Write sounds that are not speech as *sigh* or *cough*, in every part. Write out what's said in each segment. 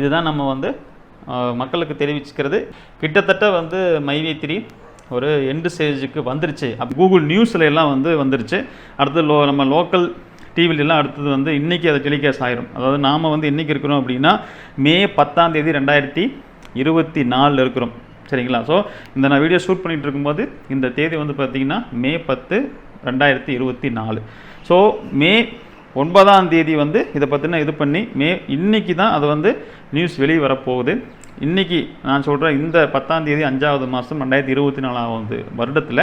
இதுதான் நம்ம வந்து மக்களுக்கு தெரிவிச்சுக்கிறது. கிட்டத்தட்ட வந்து மைவி த்ரீ ஒரு எண்டு ஸ்டேஜுக்கு வந்துருச்சு. அப்போ கூகுள் நியூஸில் எல்லாம் வந்து வந்துருச்சு. அடுத்து லோ நம்ம லோக்கல் டிவிலெலாம் அடுத்தது வந்து இன்றைக்கி அது டெலிகாஸ்ட் ஆயிரும். அதாவது நாம் வந்து இன்றைக்கி இருக்கிறோம் அப்படின்னா மே பத்தாம் தேதி ரெண்டாயிரத்தி இருபத்தி நாலில் இருக்கிறோம். சரிங்களா? ஸோ இந்த நான் வீடியோ ஷூட் பண்ணிகிட்டு இருக்கும்போது இந்த தேதி வந்து பார்த்திங்கன்னா மே பத்து ரெண்டாயிரத்தி இருபத்தி நாலு. ஸோ மே ஒன்பதாம் தேதி வந்து இதை பற்றின இது பண்ணி மே இன்றைக்கி தான் அது வந்து நியூஸ் வெளியே வரப்போகுது. இன்றைக்கி நான் சொல்கிறேன் இந்த பத்தாம் தேதி அஞ்சாவது மாதம் ரெண்டாயிரத்தி இருபத்தி நாலாவது வருடத்தில்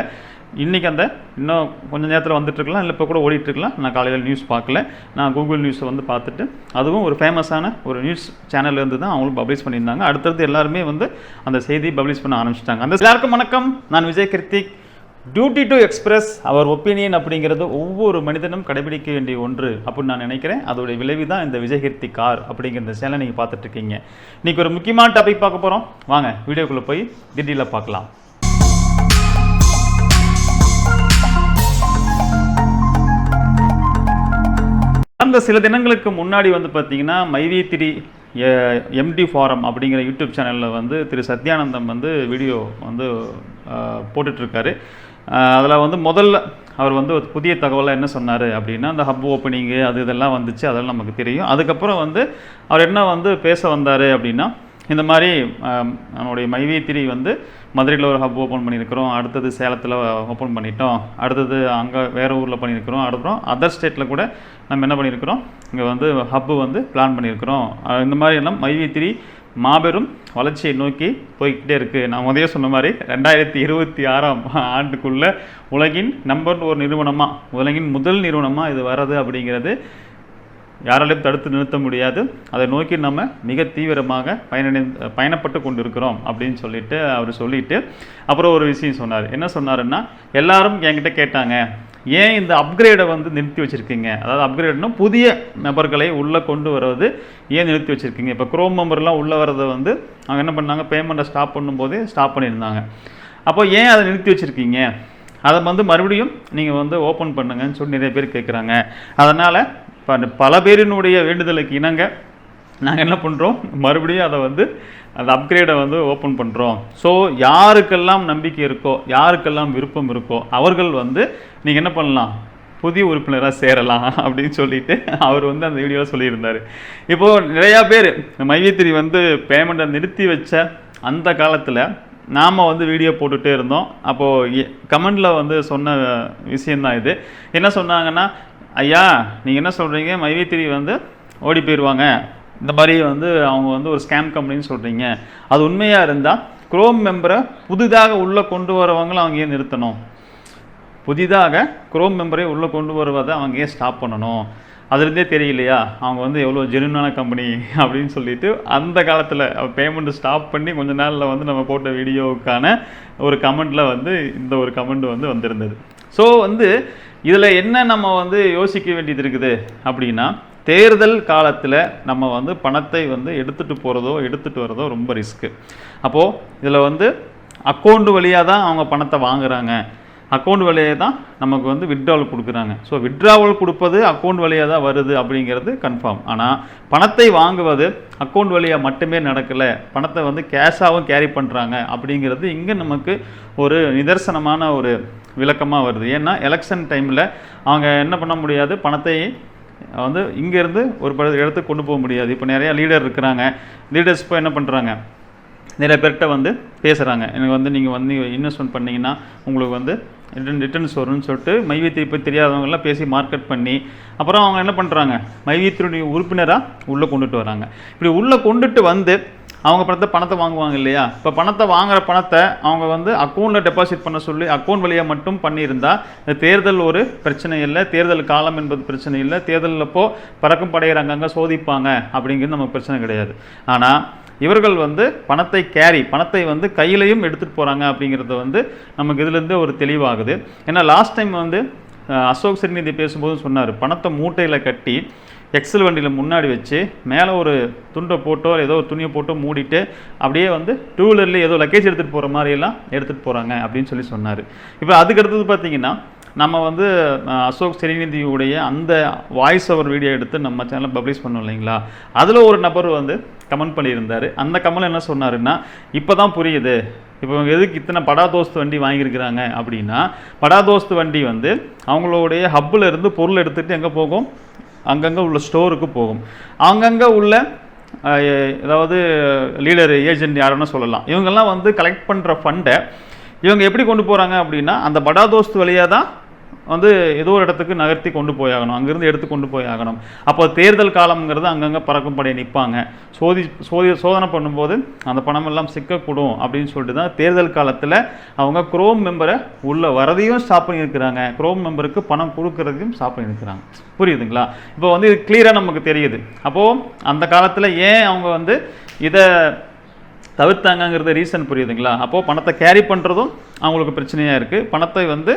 இன்றைக்கி அந்த இன்னும் கொஞ்சம் நேரத்தில் வந்துட்டுருக்கலாம் இல்லை இப்போ கூட ஓடிட்டுருக்கலாம். நான் காலையில் நியூஸ் பார்க்கல. நான் கூகுள் நியூஸை வந்து பார்த்துட்டு அதுவும் ஒரு ஃபேமஸான ஒரு நியூஸ் சேனல்லேருந்து தான் அவங்களும் பப்ளிஷ் பண்ணியிருந்தாங்க. அடுத்தடுத்து எல்லாருமே வந்து அந்த செய்தி பப்ளிஷ் பண்ண ஆரம்பிச்சிட்டாங்க. அந்த எல்லாருக்கும் வணக்கம். நான் Vijay Kiruthik. Duty to express our opinion அப்படிங்கிறது ஒவ்வொரு மனிதனும் கடைபிடிக்க வேண்டிய ஒன்று அப்படின்னு நான் நினைக்கிறேன். அதோடைய விளைவு தான் இந்த விஜயகீர்த்தி கார் அப்படிங்கிற இந்த சேனலை நீங்கள் பார்த்துட்ருக்கீங்க இன்றைக்கி ஒரு முக்கியமான டாபிக் பார்க்க போகிறோம் வாங்க வீடியோக்குள்ளே போய் திடீரில் பார்க்கலாம். கடந்த சில தினங்களுக்கு முன்னாடி வந்து பார்த்தீங்கன்னா my V three MD forum அப்படிங்கிற யூடியூப் சேனலில் வந்து திரு சத்யானந்தம் வந்து வீடியோ வந்து போட்டுட்ருக்காரு அதில் வந்து முதல்ல அவர் வந்து ஒரு புதிய தகவலை என்ன சொன்னார் அப்படின்னா அந்த ஹப் ஓப்பனிங்கு அது இதெல்லாம் வந்துச்சு அதெல்லாம் நமக்கு தெரியும். அதுக்கப்புறம் வந்து அவர் என்ன வந்து பேச வந்தார் அப்படின்னா இந்த மாதிரி நம்மளுடைய மைவி வந்து மதுரையில் ஒரு ஹப் ஓப்பன் பண்ணியிருக்கிறோம் அடுத்தது சேலத்தில் ஓப்பன் பண்ணிட்டோம் அடுத்தது அங்கே வேறு ஊரில் பண்ணியிருக்கிறோம் அடுத்தோம் அதர் ஸ்டேட்டில் கூட நம்ம என்ன பண்ணியிருக்கிறோம் இங்கே வந்து ஹப்பு வந்து பிளான் பண்ணியிருக்கிறோம். இந்த மாதிரி எல்லாம் மைவி மாபெரும் வளர்ச்சியை நோக்கி போய்கிட்டே இருக்குது நான் முதலே சொன்ன மாதிரி ரெண்டாயிரத்தி இருபத்தி ஆறாம் ஆண்டுக்குள்ளே உலகின் நம்பர் ஒரு நிறுவனமாக உலகின் முதல் நிறுவனமாக இது வர்றது அப்படிங்கிறது யாராலையும் தடுத்து நிறுத்த முடியாது. அதை நோக்கி நம்ம மிக தீவிரமாக பயனடை பயணப்பட்டு கொண்டு இருக்கிறோம் அப்படின்னு சொல்லிட்டு அவர் சொல்லிட்டு அப்புறம் ஒரு விஷயம் சொன்னார். என்ன சொன்னாருன்னா எல்லாரும் என்கிட்ட கேட்டாங்க ஏன் இந்த அப்கிரேடை வந்து நிறுத்தி வச்சுருக்கீங்க? அதாவது அப்கிரேட்னா புதிய நபர்களை உள்ளே கொண்டு வருவது ஏன் நிறுத்தி வச்சுருக்கீங்க? இப்போ குரோம் மெம்பர்லாம் உள்ளே வரதை வந்து அவங்க என்ன பண்ணாங்க? பேமெண்ட்டை ஸ்டாப் பண்ணும்போதே ஸ்டாப் பண்ணியிருந்தாங்க. அப்போ ஏன் அதை நிறுத்தி வச்சுருக்கீங்க? அதை வந்து மறுபடியும் நீங்கள் வந்து ஓப்பன் பண்ணுங்கன்னு சொல்லி நிறைய பேர் கேட்குறாங்க அதனால் இப்போ பல பேரினுடைய வேண்டுதலுக்கு இணங்க நாங்கள் என்ன பண்ணுறோம் மறுபடியும் அதை வந்து அந்த அப்கிரேடை வந்து ஓப்பன் பண்ணுறோம் ஸோ யாருக்கெல்லாம் நம்பிக்கை இருக்கோ யாருக்கெல்லாம் விருப்பம் இருக்கோ அவர்கள் வந்து நீங்கள் என்ன பண்ணலாம்? புதிய உறுப்பினராக சேரலாம் *laughs* அப்படின்னு சொல்லிட்டு அவர் வந்து அந்த வீடியோவில் சொல்லியிருந்தார். இப்போது நிறையா பேர் மையத்திரி வந்து பேமெண்ட்டை நிறுத்தி வச்ச அந்த காலத்தில் நாம் வந்து வீடியோ போட்டுகிட்டே இருந்தோம். அப்போது கமெண்டில் வந்து சொன்ன விஷயந்தான் இது. என்ன சொன்னாங்கன்னா ஐயா நீங்கள் என்ன சொல்கிறீங்க மைவித்திரி வந்து ஓடி போயிடுவாங்க இந்த மாதிரி வந்து அவங்க வந்து ஒரு ஸ்கேம் கம்பெனின்னு சொல்கிறீங்க அது உண்மையாக இருந்தால் குரோம் மெம்பரை புதிதாக உள்ளே கொண்டு வரவங்களை அவங்க ஏன் நிறுத்தணும். புதிதாக குரோம் மெம்பரை உள்ளே கொண்டு வருவதை அவங்க ஏன் ஸ்டாப் பண்ணணும். அதுலேருந்தே தெரியலையா? அவங்க வந்து எவ்வளோ ஜெனுவனான கம்பெனி அப்படின்னு சொல்லிட்டு அந்த காலத்தில் பேமெண்ட்டு ஸ்டாப் பண்ணி கொஞ்ச நாளில் வந்து நம்ம போட்ட வீடியோவுக்கான ஒரு கமெண்ட்டில் வந்து இந்த ஒரு கமெண்ட் வந்து வந்திருந்தது. ஸோ வந்து இதில் என்ன நம்ம வந்து யோசிக்க வேண்டியது இருக்குது அப்படின்னா தேர்தல் காலத்தில் நம்ம வந்து பணத்தை வந்து எடுத்துகிட்டு போகிறதோ எடுத்துகிட்டு வரதோ ரொம்ப ரிஸ்க்கு. அப்போது இதில் வந்து அக்கௌண்ட் வழியாக தான் அவங்க பணத்தை வாங்குகிறாங்க அக்கௌண்ட் வழியாக தான் நமக்கு வந்து விட்ராவல் கொடுக்குறாங்க. ஸோ விட்ராவல் கொடுப்பது அக்கௌண்ட் வழியாக தான் வருது அப்படிங்கிறது கன்ஃபார்ம் ஆனால் பணத்தை வாங்குவது அக்கௌண்ட் வழியாக மட்டுமே நடக்கலை. பணத்தை வந்து கேஷாகவும் கேரி பண்ணுறாங்க அப்படிங்கிறது இங்கே நமக்கு ஒரு நிதர்சனமான ஒரு விளக்கமாக வருது. ஏன்னா எலெக்ஷன் டைமில் அவங்க என்ன பண்ண முடியாது? பணத்தை வந்து இங்கேருந்து ஒரு பல இடத்துக்கு கொண்டு போக முடியாது. இப்போ நிறையா லீடர் இருக்கிறாங்க. லீடர்ஸ் இப்போ என்ன பண்ணுறாங்க நிறைய பேர்கிட்ட வந்து பேசுகிறாங்க எனக்கு வந்து நீங்கள் வந்து இன்வெஸ்ட்மெண்ட் பண்ணிங்கன்னா உங்களுக்கு வந்து ரிட்டன் ரிட்டர்ன்ஸ் வரும்னு சொல்லிட்டு மைவீத்திரி திருப்பி தெரியாதவங்கெல்லாம் பேசி மார்க்கெட் பண்ணி அப்புறம் அவங்க என்ன பண்ணுறாங்க மைவீத்திரியுடைய உறுப்பினராக உள்ளே கொண்டுட்டு வராங்க. இப்படி உள்ளே கொண்டுட்டு வந்து அவங்க பணத்தை பணத்தை வாங்குவாங்க இல்லையா? இப்போ பணத்தை வாங்குற பணத்தை அவங்க வந்து அக்கௌண்ட்டில் டெபாசிட் பண்ண சொல்லி அக்கௌண்ட் வழியாக மட்டும் பண்ணியிருந்தா இந்த தேர்தல் ஒரு பிரச்சனை இல்லை தேர்தல் காலம் என்பது பிரச்சனை இல்லை தேர்தலில் அப்போ பறக்கும் படையிற அங்கங்கே சோதிப்பாங்க அப்படிங்கிறது நமக்கு பிரச்சனை கிடையாது. ஆனால் இவர்கள் வந்து பணத்தை கேரி பணத்தை வந்து கையிலையும் எடுத்துகிட்டு போகிறாங்க அப்படிங்கிறது வந்து நமக்கு இதுலேருந்து ஒரு தெளிவாகுது. ஏன்னா லாஸ்ட் டைம் வந்து அசோக் சிறுநிதி பேசும்போது சொன்னார் பணத்தை மூட்டையில் கட்டி எக்ஸல் வண்டியில் முன்னாடி வச்சு மேலே ஒரு துண்டை போட்டோ ஏதோ ஒரு துணியை போட்டோ மூடிட்டு அப்படியே வந்து டூ வீலர்லேயே ஏதோ லக்கேஜ் எடுத்துகிட்டு போகிற மாதிரியெல்லாம் எடுத்துகிட்டு போகிறாங்க அப்படின்னு சொல்லி சொன்னார். இப்போ அதுக்கு அடுத்தது பார்த்தீங்கன்னா நம்ம வந்து அசோக் சிறுநிதியுடைய அந்த வாய்ஸ் ஓவர் வீடியோ எடுத்து நம்ம சேனலில் பப்ளிஷ் பண்ணோம் இல்லைங்களா? அதில் ஒரு நபர் வந்து கமெண்ட் பண்ணியிருந்தார். அந்த கமல் என்ன சொன்னாருன்னா இப்போ தான் புரியுது. இப்போ இவங்க எதுக்கு இத்தனை படா தோஸ்து வண்டி வாங்கியிருக்கிறாங்க அப்படின்னா படா தோஸ்து வண்டி வந்து அவங்களுடைய ஹப்பில் இருந்து பொருள் எடுத்துகிட்டு எங்கே போகும்? அங்கங்கே உள்ள ஸ்டோருக்கு போகும். அங்கங்கே உள்ள அதாவது லீடர் ஏஜென்ட் யாருன்னு சொல்லலாம். இவங்கெல்லாம் வந்து கலெக்ட் பண்ணுற ஃபண்டை இவங்க எப்படி கொண்டு போகிறாங்க அப்படின்னா அந்த படா தோஸ்து வழியாக தான் வந்து ஏதோ ஒரு இடத்துக்கு நகர்த்தி கொண்டு போயாகணும். அங்கேருந்து எடுத்து கொண்டு போயாகணும். அப்போ தேர்தல் காலம்ங்கிறது அங்கங்கே பறக்கும் படையை நிற்பாங்க. சோதி சோதி சோதனை பண்ணும்போது அந்த பணம் எல்லாம் சிக்கக்கூடும் அப்படின்னு சொல்லிட்டு தான் தேர்தல் காலத்தில் அவங்க குரோம் மெம்பரை உள்ள வரதையும் ஸ்டாப் பண்ணியிருக்கிறாங்க. குரோம் மெம்பருக்கு பணம் கொடுக்கறதையும் ஸ்டாப் பண்ணியிருக்கிறாங்க. புரியுதுங்களா? இப்போ வந்து இது கிளியராக நமக்கு தெரியுது. அப்போது அந்த காலத்தில் ஏன் அவங்க வந்து இதை தவிர்த்தாங்கங்கிறது ரீசன் புரியுதுங்களா? அப்போது பணத்தை கேரி பண்ணுறதும் அவங்களுக்கு பிரச்சனையாக இருக்குது பணத்தை வந்து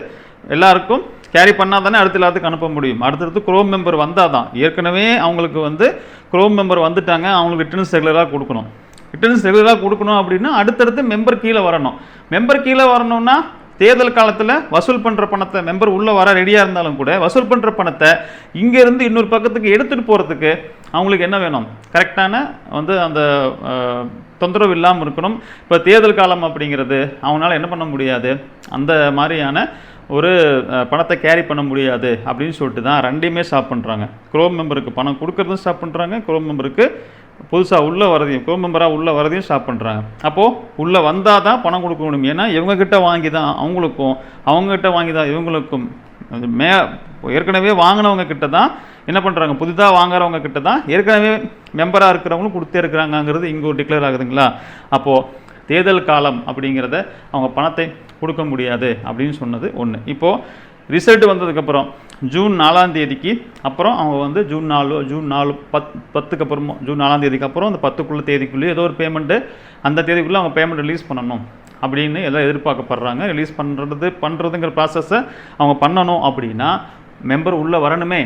எல்லாருக்கும் கேரி பண்ணால் தானே அடுத்த எல்லாத்துக்கும் அனுப்ப முடியும். அடுத்தடுத்து குரோம் மெம்பர் வந்தால் தான் ஏற்கனவே அவங்களுக்கு வந்து குரோம் மெம்பர் வந்துட்டாங்க. அவங்களுக்கு ரிட்டர்ன்ஸ் ரெகுலராக கொடுக்கணும். ரிட்டர்ன்ஸ் ரெகுலராக கொடுக்கணும் அப்படின்னா அடுத்தடுத்து மெம்பர் கீழே வரணும். மெம்பர் கீழே வரணும்னா தேர்தல் காலத்தில் வசூல் பண்ணுற பணத்தை மெம்பர் உள்ளே வர ரெடியாக இருந்தாலும் கூட வசூல் பண்ணுற பணத்தை இங்கேருந்து இன்னொரு பக்கத்துக்கு எடுத்துகிட்டு போகிறதுக்கு அவங்களுக்கு என்ன வேணும்? கரெக்டான வந்து அந்த தொந்தரவு இல்லாமல் இருக்கணும். இப்போ தேர்தல் காலம் அப்படிங்கிறது அவங்களால என்ன பண்ண முடியாது? அந்த மாதிரியான ஒரு பணத்தை கேரி பண்ண முடியாது அப்படின்னு சொல்லிட்டு தான் ரெண்டையுமே ஸ்டாப் பண்ணுறாங்க குரோம் மெம்பருக்கு பணம் கொடுக்கறதும் ஸ்டாப் பண்ணுறாங்க குரோம் மெம்பருக்கு புதுசாக உள்ளே வரதையும் குரோம் மெம்பராக உள்ளே வரதையும் ஸ்டாப் பண்ணுறாங்க அப்போது உள்ளே வந்தால் தான் பணம் கொடுக்க முடியும். ஏன்னா இவங்கக்கிட்ட வாங்கி தான் அவங்களுக்கும் அவங்கக்கிட்ட வாங்கி தான் இவங்களுக்கும் மே ஏற்கனவே வாங்கினவங்க கிட்ட தான் என்ன பண்ணுறாங்க புதிதாக வாங்குறவங்க கிட்ட தான் ஏற்கனவே மெம்பராக இருக்கிறவங்களும் கொடுத்தே இருக்கிறாங்கங்கிறது இங்கே ஒரு டிக்ளேர் ஆகுதுங்களா? அப்போது தேர்தல் காலம் அப்படிங்கிறத அவங்க பணத்தை கொடுக்க முடியாது அப்படின்னு சொன்னது ஒன்று இப்போது ரிசல்ட் வந்ததுக்கப்புறம் ஜூன் நாலாம் தேதிக்கு அப்புறம் அவங்க வந்து ஜூன் நாலு ஜூன் நாலு பத் பத்துக்கு அப்புறமா ஜூன் நாலாம் தேதிக்கு அப்புறம் அந்த பத்துக்குள்ள தேதிக்குள்ளே ஏதோ ஒரு பேமெண்ட்டு அந்த தேதிக்குள்ளே அவங்க பேமெண்ட் ரிலீஸ் பண்ணணும் அப்படின்னு எல்லாம் எதிர்பார்க்கப்படுறாங்க. ரிலீஸ் பண்ணுறது பண்ணுறதுங்கிற ப்ராசஸை அவங்க பண்ணணும் அப்படின்னா மெம்பர் உள்ளே வரணுமே.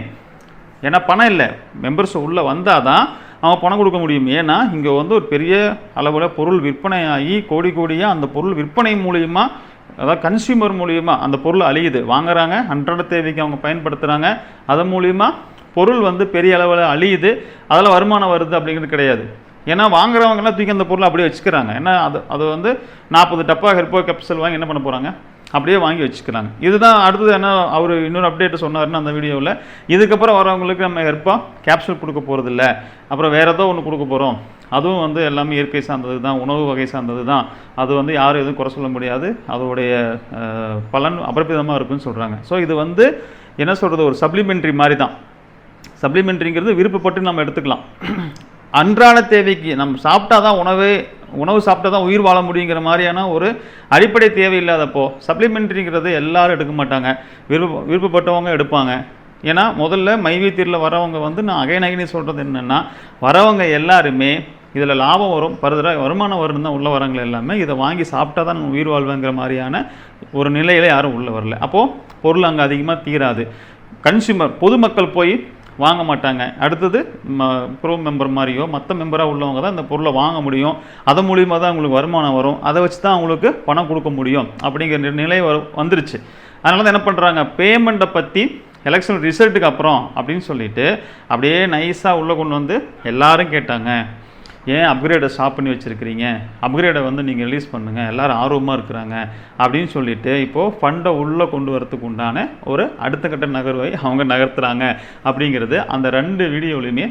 ஏன்னா பணம் இல்லை. மெம்பர்ஸ் உள்ளே வந்தால் தான் அவன் பணம் கொடுக்க முடியும். ஏன்னா இங்கே வந்து ஒரு பெரிய அளவில் பொருள் விற்பனை ஆகி கோடி கோடியாக அந்த பொருள் விற்பனை மூலயமா அதாவது கன்சியூமர் மூலயமா அந்த பொருள் அழியுது. வாங்குறாங்க அன்றாட தேவைக்கு அவங்க பயன்படுத்துகிறாங்க அதன் மூலிமா பொருள் வந்து பெரிய அளவில் அழியுது. அதில் வருமானம் வருது அப்படிங்கிறது கிடையாது. ஏன்னா வாங்குறவங்கலாம் தூக்கி அந்த பொருளை அப்படியே வச்சுக்கிறாங்க. ஏன்னா அது அது வந்து நாற்பது டப்பா ஹெர்போ கேப்சல் வாங்கி என்ன பண்ண போகிறாங்க அப்படியே வாங்கி வச்சுக்கிறாங்க. இதுதான் அடுத்தது என்ன அவர் இன்னொரு அப்டேட் சொன்னாருன்னு அந்த வீடியோவில். இதுக்கப்புறம் வரவங்களுக்கு நம்ம ஹெல்ப்பாக கேப்சூல் கொடுக்க போகிறதில்ல அப்புறம் வேறு ஏதோ ஒன்று கொடுக்க போகிறோம் அதுவும் வந்து எல்லாமே இயற்கை சார்ந்தது தான் உணவு வகை சார்ந்தது தான். அது வந்து யாரும் எதுவும் குறை சொல்ல முடியாது. அதோடைய பலன் அபரிமிதமாக இருக்குன்னு சொல்கிறாங்க ஸோ இது வந்து என்ன சொல்கிறது ஒரு சப்ளிமெண்ட்ரி மாதிரி தான். சப்ளிமெண்ட்ரிங்கிறது விருப்பப்பட்டு நம்ம எடுத்துக்கலாம். அன்றாட தேவைக்கு நம்ம சாப்பிட்டா தான் உணவே உணவு சாப்பிட்டா தான் உயிர் வாழ முடியுங்கிற மாதிரியான ஒரு அடிப்படை தேவை இல்லாதப்போ சப்ளிமெண்ட்ரிங்கிறது எல்லாரும் எடுக்க மாட்டாங்க. விருப்ப விருப்பப்பட்டவங்க எடுப்பாங்க. ஏன்னா முதல்ல மைவீத்தீரில் வரவங்க வந்து நான் அகை அகைனி சொல்கிறது என்னென்னா வரவங்க எல்லாருமே இதில் லாபம் வரும் ஃபர்தராக வருமானம் வரும்னு தான் உள்ள வரவங்க எல்லாமே இதை வாங்கி சாப்பிட்டா தான் நம்ம உயிர் வாழ்வேங்கிற மாதிரியான ஒரு நிலையில் யாரும் உள்ளே வரல. அப்போது பொருள் அங்கே அதிகமாக தீராது. கன்சியூமர் பொதுமக்கள் போய் வாங்க மாட்டாங்க. அடுத்தது ப்ரோ மெம்பர் மாதிரியோ மற்ற மெம்பராக உள்ளவங்க தான் இந்த பொருளை வாங்க முடியும். அது மூலியமாக தான் அவங்களுக்கு வருமானம் வரும். அதை வச்சு தான் அவங்களுக்கு பணம் கொடுக்க முடியும் அப்படிங்கிற நிலை வந்துருச்சு. அதனால தான் என்ன பண்ணுறாங்க பேமெண்ட்டை பற்றி எலெக்ஷன் ரிசல்ட்டுக்கு அப்புறம் அப்படின்னு சொல்லிட்டு அப்படியே நைஸாக உள்ளே கொண்டு வந்து எல்லாரும் கேட்டாங்க. ஏன் அப்கிரேடை ஸ்டாப் பண்ணி வச்சுருக்கிறீங்க? அப்கிரேடை வந்து நீங்கள் ரிலீஸ் பண்ணுங்கள் எல்லாரும் ஆர்வமாக இருக்கிறாங்க. அப்படின்னு சொல்லிட்டு இப்போது ஃபண்டை உள்ளே கொண்டு வரத்துக்கு உண்டான ஒரு அடுத்த கட்ட நகர்வை அவங்க நகர்த்துறாங்க. அப்படிங்கிறது அந்த ரெண்டு வீடியோலையுமே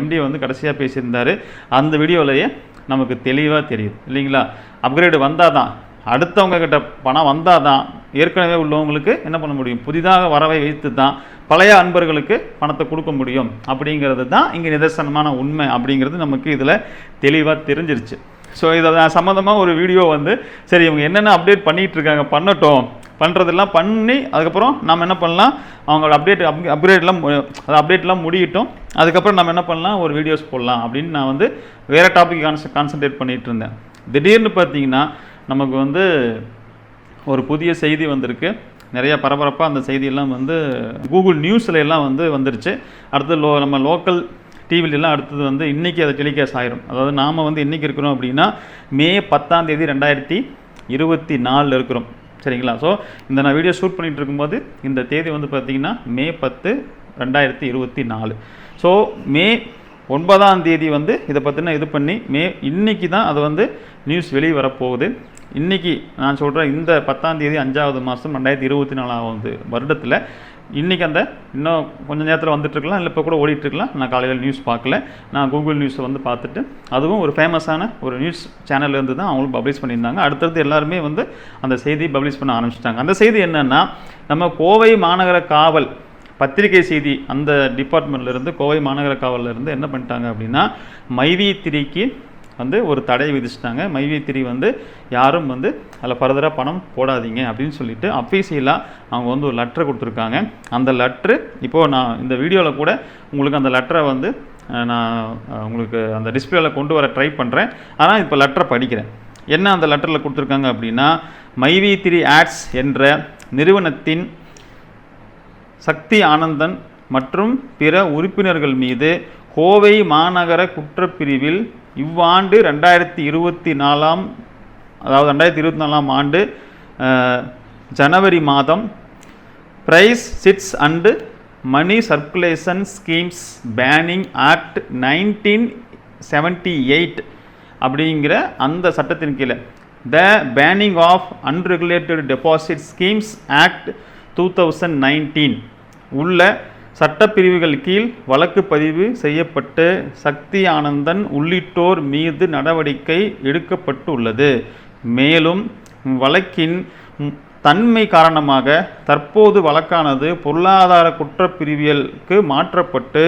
எம்டி வந்து கடைசியாக பேசியிருந்தாரு. அந்த வீடியோலையே நமக்கு தெளிவாக தெரியுது. இல்லைங்களா? அப்கிரேடு வந்தால் தான் அடுத்தவங்க கிட்ட பணம் வந்தால் தான் ஏற்கனவே உள்ளவங்களுக்கு என்ன பண்ண முடியும்? புதிதாக வரவை வைத்து தான் பழைய அன்பர்களுக்கு பணத்தை கொடுக்க முடியும். அப்படிங்கிறது தான் இங்கே நிதர்சனமான உண்மை அப்படிங்கிறது நமக்கு இதில் தெளிவாக தெரிஞ்சிருச்சு. ஸோ இதை சம்மந்தமாக ஒரு வீடியோ வந்து சரி இவங்க என்னென்ன அப்டேட் பண்ணிகிட்டு இருக்காங்க பண்ணட்டும். பண்ணுறதெல்லாம் பண்ணி அதுக்கப்புறம் நம்ம என்ன பண்ணலாம்? அவங்களோட அப்டேட் அப் அப்கிரேட்லாம் அது அப்டேட்லாம் முடியட்டும். அதுக்கப்புறம் நம்ம என்ன பண்ணலாம்? ஒரு வீடியோஸ் போடலாம் அப்படின்னு நான் வந்து வேறு டாபிக் கான்ச கான்சன்ட்ரேட் பண்ணிகிட்டு இருந்தேன் திடீர்னு பார்த்தீங்கன்னா நமக்கு வந்து ஒரு புதிய செய்தி வந்திருக்கு. நிறைய பரபரப்பாக அந்த செய்தியெல்லாம் வந்து கூகுள் நியூஸில் எல்லாம் வந்து வந்துருச்சு. அடுத்து லோ நம்ம லோக்கல் டிவிலெலாம் அடுத்தது வந்து இன்றைக்கி அது டெலிகாஸ்ட் ஆயிரும். அதாவது நாம் வந்து இன்றைக்கி இருக்கிறோம் அப்படின்னா மே பத்தாம் தேதி ரெண்டாயிரத்தி இருபத்தி நாலில் இருக்கிறோம். சரிங்களா? ஸோ இந்த நான் வீடியோ ஷூட் பண்ணிகிட்டு இருக்கும்போது இந்த தேதி வந்து பார்த்திங்கன்னா மே பத்து ரெண்டாயிரத்தி இருபத்தி நாலு. ஸோ மே ஒன்பதாம் தேதி வந்து இதை பற்றின இது பண்ணி மே இன்னைக்கு தான் அது வந்து நியூஸ் வெளியே வரப்போகுது இன்றைக்கி நான் சொல்கிறேன் இந்த பத்தாம் தேதி அஞ்சாவது மாதம் ரெண்டாயிரத்தி இருபத்தி நாலாவது வருடத்தில் இன்றைக்கி அந்த இன்னும் கொஞ்சம் நேரத்தில் வந்துட்டுருக்கலாம் இல்லை இப்போ கூட ஓடிட்டுருக்கலாம். நான் காலையில் நியூஸ் பார்க்கல. நான் கூகுள் நியூஸை வந்து பார்த்துட்டு அதுவும் ஒரு ஃபேமஸான ஒரு நியூஸ் சேனல்லேருந்து தான் அவங்களும் பப்ளிஷ் பண்ணியிருந்தாங்க. அடுத்தடுத்து எல்லாருமே வந்து அந்த செய்தி பப்ளிஷ் பண்ண ஆரம்பிச்சிட்டாங்க. அந்த செய்தி என்னென்னா நம்ம கோவை மாநகர காவல் பத்திரிகை செய்தி அந்த டிபார்ட்மெண்ட்லேருந்து கோவை மாநகர காவல்ல இருந்து என்ன பண்ணிட்டாங்க அப்படின்னா மைவி திரிக்கு வந்து ஒரு தடையை விதிச்சிட்டாங்க. மைவி வந்து யாரும் வந்து அதில் ஃபர்தராக பணம் போடாதீங்க அப்படின்னு சொல்லிட்டு அஃபீஷியலாக அவங்க வந்து ஒரு லெட்ரு கொடுத்துருக்காங்க. அந்த லெட்ரு இப்போது நான் இந்த வீடியோவில் கூட உங்களுக்கு அந்த லெட்டரை வந்து நான் உங்களுக்கு அந்த டிஸ்பிளேல கொண்டு வர ட்ரை பண்ணுறேன் ஆனால் இப்போ லெட்டரை படிக்கிறேன். என்ன அந்த லெட்டரில் கொடுத்துருக்காங்க அப்படின்னா மைவி த்ரீ ஆட்ஸ் என்ற நிறுவனத்தின் சக்தி ஆனந்தன் மற்றும் பிற உறுப்பினர்கள் மீது கோவை மாநகர குற்றப்பிரிவில் இவ்வாண்டு ரெண்டாயிரத்தி இருபத்தி நாலாம் அதாவது ரெண்டாயிரத்தி இருபத்தி நாலாம் ஆண்டு ஜனவரி மாதம் prize chits and money circulation schemes banning act nineteen seventy eight அப்படிங்கிற அந்த சட்டத்தின் கீழே. The banning of unregulated deposit schemes act two thousand nineteen. உள்ள சட்டப்பிரிவுகள் கீழ் வழக்கு பதிவு செய்யப்பட்டு சக்தி ஆனந்தன் உள்ளிட்டோர் மீது நடவடிக்கை எடுக்கப்பட்டுள்ளது. மேலும் வழக்கின் தன்மை காரணமாக தற்போது வழக்கானது பொருளாதார குற்றப்பிரிவியலுக்கு மாற்றப்பட்டு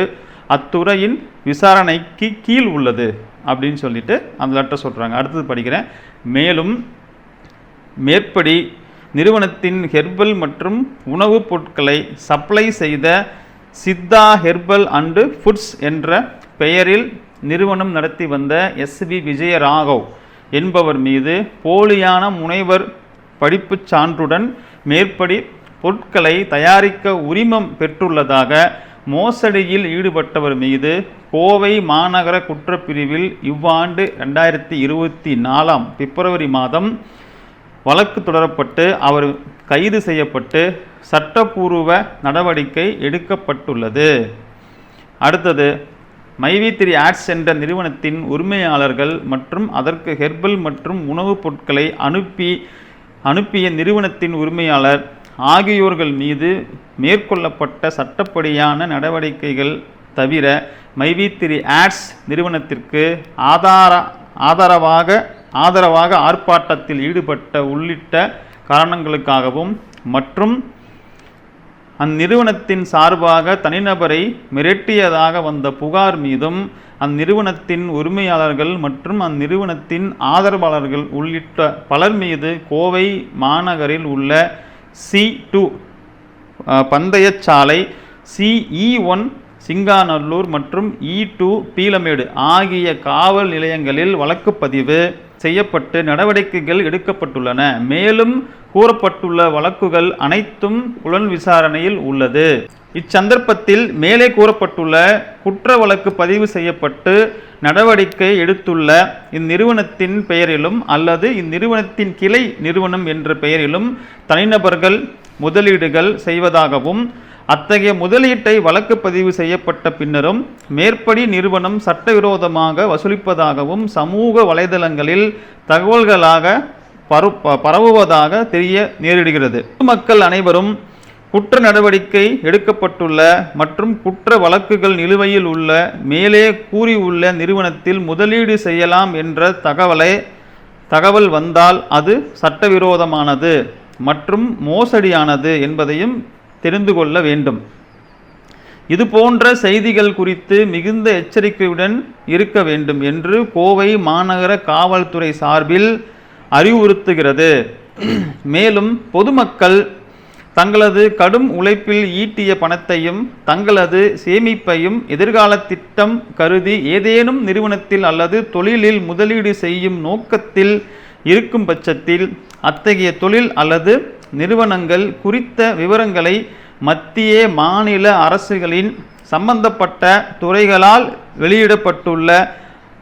அத்துறையின் விசாரணைக்கு கீழ் உள்ளது அப்படின்னு சொல்லிட்டு அந்த லெட்டர் சொல்கிறாங்க அடுத்தது படிக்கிறேன். மேலும் மேற்படி நிறுவனத்தின் ஹெர்பல் மற்றும் உணவுப் பொருட்களை சப்ளை செய்த சித்தா ஹெர்பல் அண்டு ஃபுட்ஸ் என்ற பெயரில் நிறுவனம் நடத்தி வந்த எஸ்வி விஜயராகவ் என்பவர் மீது போலியான முனைவர் படிப்புச் சான்றுடன் மேற்படி பொருட்களை தயாரிக்க உரிமம் பெற்றுள்ளதாக மோசடியில் ஈடுபட்டவர் மீது கோவை மாநகர குற்றப்பிரிவில் இவ்வாண்டு ரெண்டாயிரத்தி இருபத்தி நாலாம் பிப்ரவரி மாதம் வழக்கு தொடரப்பட்டு அவர் கைது செய்யப்பட்டு சட்டப்பூர்வ நடவடிக்கை எடுக்கப்பட்டுள்ளது. அடுத்தது மைவி த்ரீ ஆட்ஸ் என்ற நிறுவனத்தின் உரிமையாளர்கள் மற்றும் அதற்கு ஹெர்பல் மற்றும் உணவுப் பொருட்களை அனுப்பி அனுப்பிய நிறுவனத்தின் உரிமையாளர் ஆகியோர்கள் மீது மேற்கொள்ளப்பட்ட சட்டப்படியான நடவடிக்கைகள் தவிர மைவி த்ரி ஆட்ஸ் நிறுவனத்திற்கு ஆதார ஆதரவாக ஆதரவாக ஆர்ப்பாட்டத்தில் ஈடுபட்ட உள்ளிட்ட காரணங்களுக்காகவும் மற்றும் அந்நிறுவனத்தின் சார்பாக தனிநபரை மிரட்டியதாக வந்த புகார் மீதும் அந்நிறுவனத்தின் உரிமையாளர்கள் மற்றும் அந்நிறுவனத்தின் ஆதரவாளர்கள் உள்ளிட்ட பலர் மீது கோவை மாநகரில் உள்ள சி டூ பந்தயச்சாலை சிஇ ஒன் சிங்காநல்லூர் மற்றும் இ டூ பீலமேடு ஆகிய காவல் நிலையங்களில் வழக்குப்பதிவு செய்யப்பட்டு நடவடிக்கைகள் எடுக்கப்பட்டுள்ளன. மேலும் கூறப்பட்டுள்ள வழக்குகள் அனைத்தும் புலன் விசாரணையில் உள்ளது. இச்சந்தர்ப்பத்தில் மேலே கூறப்பட்டுள்ள குற்ற வழக்கு பதிவு செய்யப்பட்டு நடவடிக்கை எடுத்துள்ள இந்நிறுவனத்தின் பெயரிலும் அல்லது இந்நிறுவனத்தின் கிளை நிறுவனம் என்ற பெயரிலும் தனிநபர்கள் முதலீடுகள் செய்வதாகவும் அத்தகைய முதலீட்டை வழக்கு பதிவு செய்யப்பட்ட பின்னரும் மேற்படி நிறுவனம் சட்டவிரோதமாக வசூலிப்பதாகவும் சமூக வலைதளங்களில் தகவல்களாக பரு ப- பரவுவதாக தெரிய நேரிடுகிறது. மக்கள் அனைவரும் குற்ற நடவடிக்கை எடுக்கப்பட்டுள்ள மற்றும் குற்ற வழக்குகள் நிலுவையில் உள்ள மேலே கூறியுள்ள நிறுவனத்தில் முதலீடு செய்யலாம் என்ற தகவலை தகவல் வந்தால் அது சட்டவிரோதமானது மற்றும் மோசடியானது என்பதையும் தெரிந்து கொள்ள வேண்டும். இது போன்ற செய்திகள் குறித்து மிகுந்த எச்சரிக்கையுடன் இருக்க வேண்டும் என்று கோவை மாநகர காவல்துறை சார்பில் அறிவுறுத்துகிறது. மேலும் பொதுமக்கள் தங்களது கடும் உழைப்பில் ஈட்டிய பணத்தையும் தங்களது சேமிப்பையும் எதிர்கால திட்டம் கருதி ஏதேனும் நிறுவனத்தில் அல்லது தொழிலில் முதலீடு செய்யும் நோக்கத்தில் இருக்கும் பட்சத்தில் அத்தகைய தொழில் அல்லது நிறுவனங்கள் குறித்த விவரங்களை மத்திய மாநில அரசுகளின் சம்பந்தப்பட்ட துறைகளால் வெளியிடப்பட்டுள்ள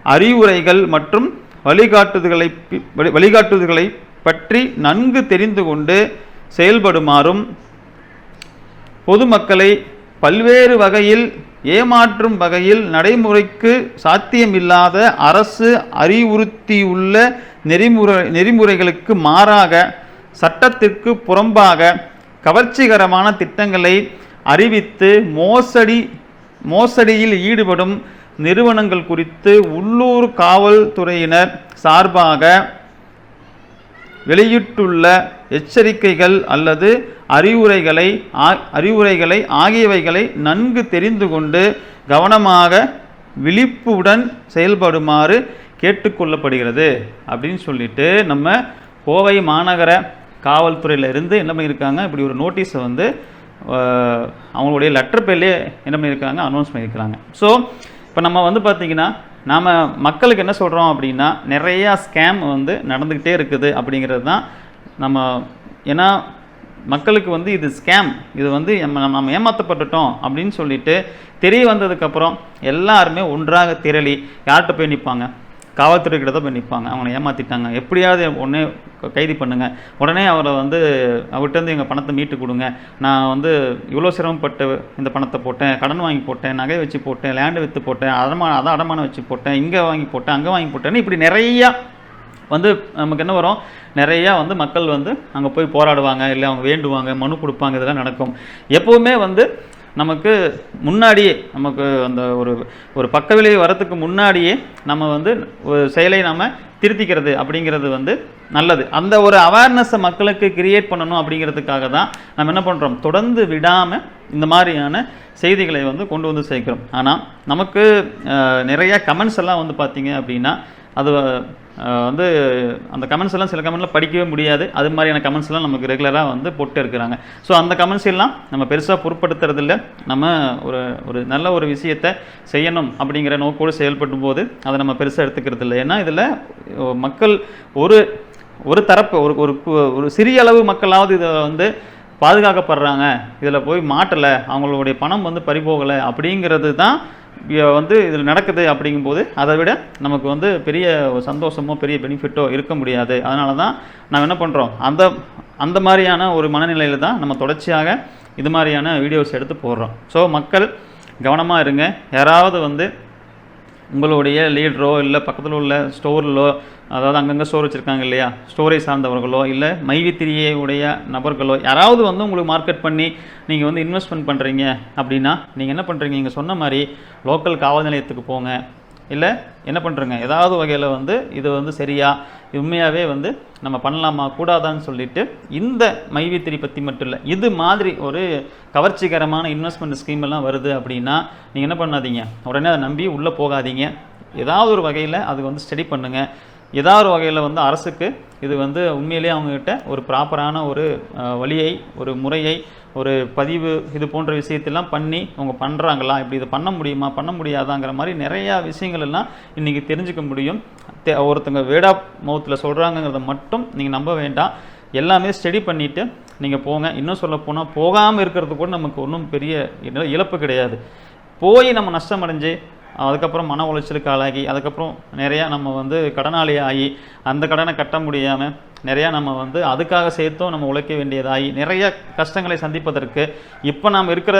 அறிவுரைகள் மற்றும் வழிகாட்டுதல்களை வழிகாட்டுதல்களை பற்றி நன்கு தெரிந்து கொண்டு செயல்படுமாறும் பொதுமக்களை பல்வேறு வகையில் ஏமாற்றும் வகையில் நடைமுறைக்கு சாத்தியமில்லாத அரசு அறிவுறுத்தியுள்ள நெறிமுறை நெறிமுறைகளுக்கு மாறாக சட்டத்திற்கு புறம்பாக கவர்ச்சிகரமான திட்டங்களை அறிவித்து மோசடி மோசடியில் ஈடுபடும் நிறுவனங்கள் குறித்து உள்ளூர் காவல்துறையினர் சார்பாக வெளியிட்டுள்ள எச்சரிக்கைகள் அல்லது அறிவுரைகளை ஆ- அறிவுரைகளை ஆகியவைகளை நன்கு தெரிந்து கொண்டு கவனமாக விழிப்புடன் செயல்படுமாறு கேட்டுக்கொள்ளப்படுகிறது அப்படின்னு சொல்லிட்டு நம்ம கோவை மாநகர காவல்துறையில் இருந்து என்ன பண்ணியிருக்காங்க? இப்படி ஒரு நோட்டீஸை வந்து அவங்களுடைய லெட்டர் பேர்லேயே என்ன பண்ணியிருக்காங்க? அனௌன்ஸ் பண்ணியிருக்கிறாங்க. ஸோ இப்போ நம்ம வந்து பார்த்திங்கன்னா நாம் மக்களுக்கு என்ன சொல்கிறோம் அப்படின்னா நிறையா ஸ்கேம் வந்து நடந்துக்கிட்டே இருக்குது அப்படிங்கிறது தான் நம்ம ஏன்னா மக்களுக்கு வந்து இது ஸ்கேம் இது வந்து நம்ம நம்ம ஏமாற்றப்பட்டுட்டோம் அப்படின்னு சொல்லிட்டு தெரிய வந்ததுக்கப்புறம் எல்லாருமே ஒன்றாக திரளி யார்கிட்ட போய் நிற்பாங்க காவல்துறை கிட்ட தான் போய் நிற்பாங்க அவனை ஏமாற்றிட்டாங்க எப்படியாவது உடனே க- கைது பண்ணுங்கள் உடனே அவரை வந்து அவர்கிட்டருந்து எங்கள் பணத்தை மீட்டு கொடுங்க. நான் வந்து இவ்வளோ சிரமப்பட்டு இந்த பணத்தை போட்டேன் கடன் வாங்கி போட்டேன் நகை வச்சு போட்டேன் லேண்டு விற்று போட்டேன் அடமான அதான் அடமானம் வச்சு போட்டேன் இங்கே வாங்கி போட்டேன் அங்கே வாங்கி போட்டேன்னு இப்படி நிறையா வந்து நமக்கு என்ன வரும்? நிறையா வந்து மக்கள் வந்து அங்கே போய் போராடுவாங்க இல்லை அவங்க வேண்டுவாங்க மனு கொடுப்பாங்க இதெல்லாம் நடக்கும். எப்போவுமே வந்து நமக்கு முன்னாடியே நமக்கு அந்த ஒரு ஒரு பக்க விளைவு வரத்துக்கு முன்னாடியே நம்ம வந்து ஒரு செயலை நம்ம திருத்திக்கிறது அப்படிங்கிறது வந்து நல்லது. அந்த ஒரு அவேர்னஸை மக்களுக்கு கிரியேட் பண்ணணும் அப்படிங்கிறதுக்காக தான் நம்ம என்ன பண்ணுறோம் தொடர்ந்து விடாமல் இந்த மாதிரியான செய்திகளை வந்து கொண்டு வந்து சேர்க்கிறோம். ஆனால் நமக்கு நிறைய கமெண்ட்ஸ் எல்லாம் வந்து பார்த்தீங்க அப்படின்னா அது வந்து அந்த கமெண்ட்ஸ் எல்லாம் சில கமெண்ட்லாம் படிக்கவே முடியாது. அது மாதிரியான கமெண்ட்ஸ் எல்லாம் நமக்கு ரெகுலராக வந்து போட்டு இருக்கிறாங்க. ஸோ அந்த கமெண்ட்ஸ் எல்லாம் நம்ம பெருசாக பொருட்படுத்துறதில்ல நம்ம ஒரு ஒரு நல்ல ஒரு விஷயத்தை செய்யணும் அப்படிங்கிற நோக்கோடு செயல்படும் போது அதை நம்ம பெருசாக எடுத்துக்கிறது இல்லை. ஏன்னா இதில் மக்கள் ஒரு ஒரு தரப்பு ஒரு ஒரு கு- ஒரு சிறிய அளவு மக்களாவது இதை வந்து பாதுகாக்கப்படுறாங்க. இதில் போய் மாட்டலை. அவங்களுடைய பணம் வந்து பறிபோகலை அப்படிங்கிறது தான் வந்து இதில் நடக்குது அப்படிங்கும்போது அதை விட நமக்கு வந்து பெரிய சந்தோஷமோ பெரிய பெனிஃபிட்டோ இருக்க முடியாது. அதனால தான் நம்ம என்ன பண்ணுறோம் அந்த அந்த மாதிரியான ஒரு மனநிலையில் தான் நம்ம தொடர்ச்சியாக இது மாதிரியான வீடியோஸ் எடுத்து போடுறோம். ஸோ மக்கள் கவனமாக இருங்க. யாராவது வந்து உங்களுடைய லீடரோ இல்லை பக்கத்தில் உள்ள ஸ்டோரிலோ அதாவது அங்கங்கே ஸ்டோர் வச்சுருக்காங்க இல்லையா? ஸ்டோரை சார்ந்தவர்களோ இல்லை மைவித்திரியை உடைய நபர்களோ யாராவது வந்து உங்களுக்கு மார்க்கெட் பண்ணி நீங்கள் வந்து இன்வெஸ்ட்மெண்ட் பண்ணுறீங்க அப்படின்னா நீங்கள் என்ன பண்ணுறீங்க நீங்கள் சொன்ன மாதிரி லோக்கல் காவல் நிலையத்துக்கு போங்க. இல்லை என்ன பண்ணுறோங்க ஏதாவது வகையில் வந்து இது வந்து சரியா? உண்மையாகவே வந்து நம்ம பண்ணலாமா? கூடாதான்னு சொல்லிட்டு இந்த மைவித்திரி பற்றி மட்டும் இல்லை இது மாதிரி ஒரு கவர்ச்சிகரமான இன்வெஸ்ட்மெண்ட் ஸ்கீம் எல்லாம் வருது அப்படின்னா நீங்கள் என்ன பண்ணாதீங்க? உடனே அதை நம்பி உள்ளே போகாதீங்க. ஏதாவது ஒரு வகையில் அது வந்து ஸ்டடி பண்ணுங்கள் ஏதாவது ஒரு வகையில் வந்து அரசுக்கு இது வந்து உண்மையிலேயே அவங்கக்கிட்ட ஒரு ப்ராப்பரான ஒரு வழியை ஒரு முறையை ஒரு பதிவு இது போன்ற விஷயத்தெல்லாம் பண்ணி அவங்க பண்ணுறாங்களா இப்படி இதை பண்ண முடியுமா? பண்ண முடியாதாங்கிற மாதிரி நிறையா விஷயங்கள் எல்லாம் இன்றைக்கி தெரிஞ்சுக்க முடியும். தே- ஒருத்தங்க வேடா மவுத்தில் சொல்கிறாங்கங்கிறத மட்டும் நீங்கள் நம்ப வேண்டாம். எல்லாமே ஸ்டடி பண்ணிவிட்டு நீங்கள் போங்க. இன்னும் சொல்ல போனால் போகாமல் இருக்கிறது கூட நமக்கு ஒன்றும் பெரிய இழப்பு கிடையாது. போய் நம்ம நஷ்டம் அடைஞ்சு அதுக்கப்புறம் மன உளைச்சலுக்கு ஆளாகி அதுக்கப்புறம் நிறையா நம்ம வந்து கடனாளி ஆகி அந்த கடனை கட்ட முடியாமல் நிறையா நம்ம வந்து அதுக்காக சேர்த்தும் நம்ம உழைக்க வேண்டியதாகி நிறைய கஷ்டங்களை சந்திப்பதற்கு இப்போ நாம் இருக்கிற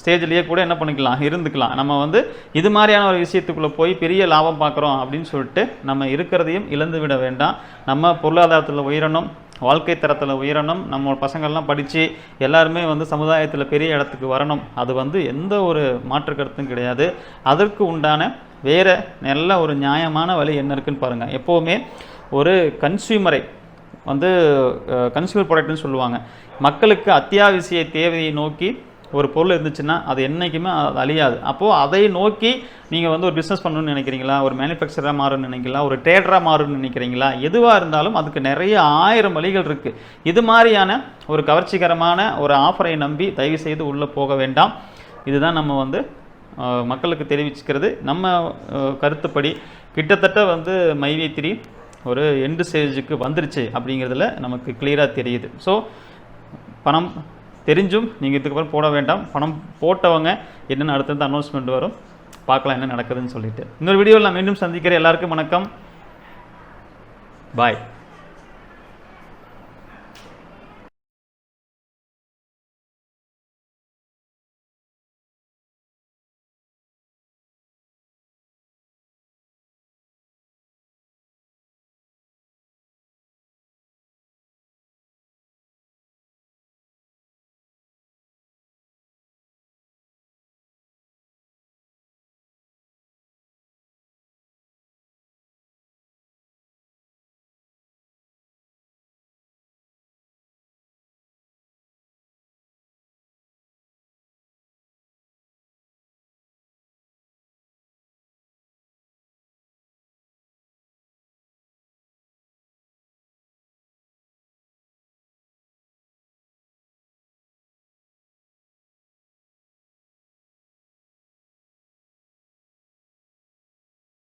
ஸ்டேஜ்லேயே கூட என்ன பண்ணிக்கலாம் இருந்துக்கலாம். நம்ம வந்து இது மாதிரியான ஒரு விஷயத்துக்குள்ளே போய் பெரிய லாபம் பார்க்குறோம் அப்படின்னு சொல்லிட்டு நம்ம இருக்கிறதையும் இழந்து விட வேண்டாம். நம்ம பொருளாதாரத்தில் உயரணும் வாழ்க்கை தரத்தில் உயரணும் நம்ம பசங்கள்லாம் படித்து எல்லாருமே வந்து சமுதாயத்தில் பெரிய இடத்துக்கு வரணும். அது வந்து எந்த ஒரு மாற்று கருத்தும் கிடையாது. அதற்கு உண்டான வேறு நல்ல ஒரு நியாயமான வழி என்ன இருக்குன்னு பாருங்கள் எப்போவுமே ஒரு கன்சியூமரை வந்து கன்சியூமர் ப்ராடக்ட்னு சொல்லுவாங்க. மக்களுக்கு அத்தியாவசிய தேவையை நோக்கி ஒரு பொருள் இருந்துச்சுன்னா அது என்றைக்குமே அது அழியாது. அப்போது அதை நோக்கி நீங்கள் வந்து ஒரு பிஸ்னஸ் பண்ணணும்னு நினைக்கிறீங்களா? ஒரு மேனுஃபேக்சராக மாறும்னு நினைக்கிறீங்களா? ஒரு ட்ரேடராக மாறும்னு நினைக்கிறீங்களா? எதுவாக இருந்தாலும் அதுக்கு நிறைய ஆயிரம் வழிகள் இருக்குது இது மாதிரியான ஒரு கவர்ச்சிகரமான ஒரு ஆஃபரை நம்பி தயவு செய்து உள்ளே போக வேண்டாம். இதுதான் நம்ம வந்து மக்களுக்கு தெரிவிச்சுக்கிறது. நம்ம கருத்துப்படி கிட்டத்தட்ட வந்து மைவி த்ரீ ஒரு எண்டு ஸ்டேஜுக்கு வந்துருச்சு அப்படிங்கிறதுல நமக்கு கிளியராக தெரியுது. ஸோ பணம் தெரிஞ்சும் நீங்கள் இதுக்கப்புறம் போட வேண்டாம். பணம் போட்டவங்க என்னென்ன அடுத்தது அனௌன்ஸ்மெண்ட் வரும் பார்க்கலாம் என்ன நடக்குதுன்னு சொல்லிட்டு. இன்னொரு வீடியோவில் நான் மீண்டும் சந்திக்கிறேன். எல்லாருக்கும் வணக்கம். பாய்